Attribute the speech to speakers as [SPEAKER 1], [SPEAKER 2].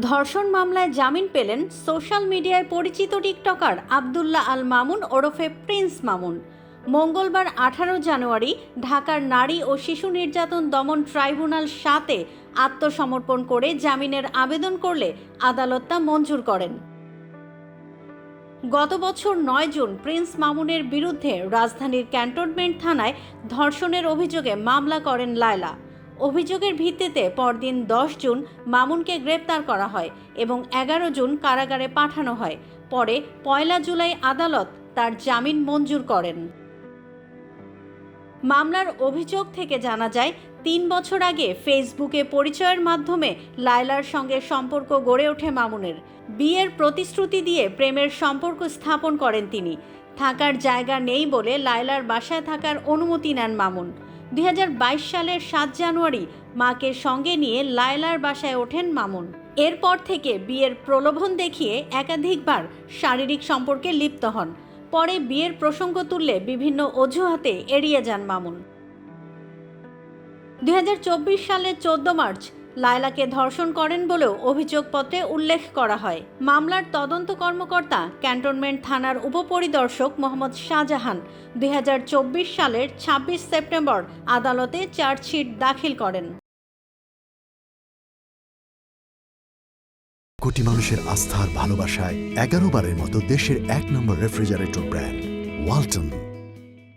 [SPEAKER 1] ধর্ষণ মামলায় জামিন পেলেন সোশ্যাল মিডিয়ায় পরিচিত টিকটকার আবদুল্লাহ আল মামুন ওরফে প্রিন্স মামুন। মঙ্গলবার আঠারো জানুয়ারি ঢাকার নারী ও শিশু নির্যাতন দমন ট্রাইব্যুনাল সাতে আত্মসমর্পণ করে জামিনের আবেদন করলে আদালত তা মঞ্জুর করেন। গত বছর নয় জুন প্রিন্স মামুনের বিরুদ্ধে রাজধানীর ক্যান্টনমেন্ট থানায় ধর্ষণের অভিযোগে মামলা করেন লায়লা। অভিযোগের ভিত্তিতে পরদিন দশ জুন মামুনকে গ্রেপ্তার করা হয় এবং এগারো জুন কারাগারে পাঠানো হয়। পরে পয়লা জুলাই আদালত তার জামিন মঞ্জুর করেন। মামলার অভিযোগ থেকে জানা যায়, তিন বছর আগে ফেসবুকে পরিচয়ের মাধ্যমে লায়লার সঙ্গে সম্পর্ক গড়ে ওঠে মামুনের। বিয়ের প্রতিশ্রুতি দিয়ে প্রেমের সম্পর্ক স্থাপন করেন তিনি। থাকার জায়গা নেই বলে লায়লার বাসায় থাকার অনুমতি নেন মামুন। দু হাজার বাইশ সালের সাত জানুয়ারি মাকে সঙ্গে নিয়ে লায়লার বাসায় ওঠেন মামুন। এরপর থেকে বিয়ের প্রলোভন দেখিয়ে একাধিকবার শারীরিক সম্পর্কে লিপ্ত হন। পরে বিয়ের প্রসঙ্গ তুললে বিভিন্ন অজুহাতে এড়িয়ে যান মামুন। দুই হাজার চব্বিশ সালের চোদ্দ মার্চ লায়লাকে ধর্ষণ করেন বলেও অভিযোগপত্রে উল্লেখ করা হয়। মামলার তদন্ত কর্মকর্তা ক্যান্টনমেন্ট থানার উপপরিদর্শক মোহাম্মদ শাহজাহান দুই সালের ২৬ সেপ্টেম্বর আদালতে চার্জশিট দাখিল করেন।
[SPEAKER 2] কোটি মানুষের আস্থার ভালোবাসায় এগারো বারের মতো দেশের এক নম্বর রেফ্রিজারেটর ব্র্যান্ড, ওয়ালটন।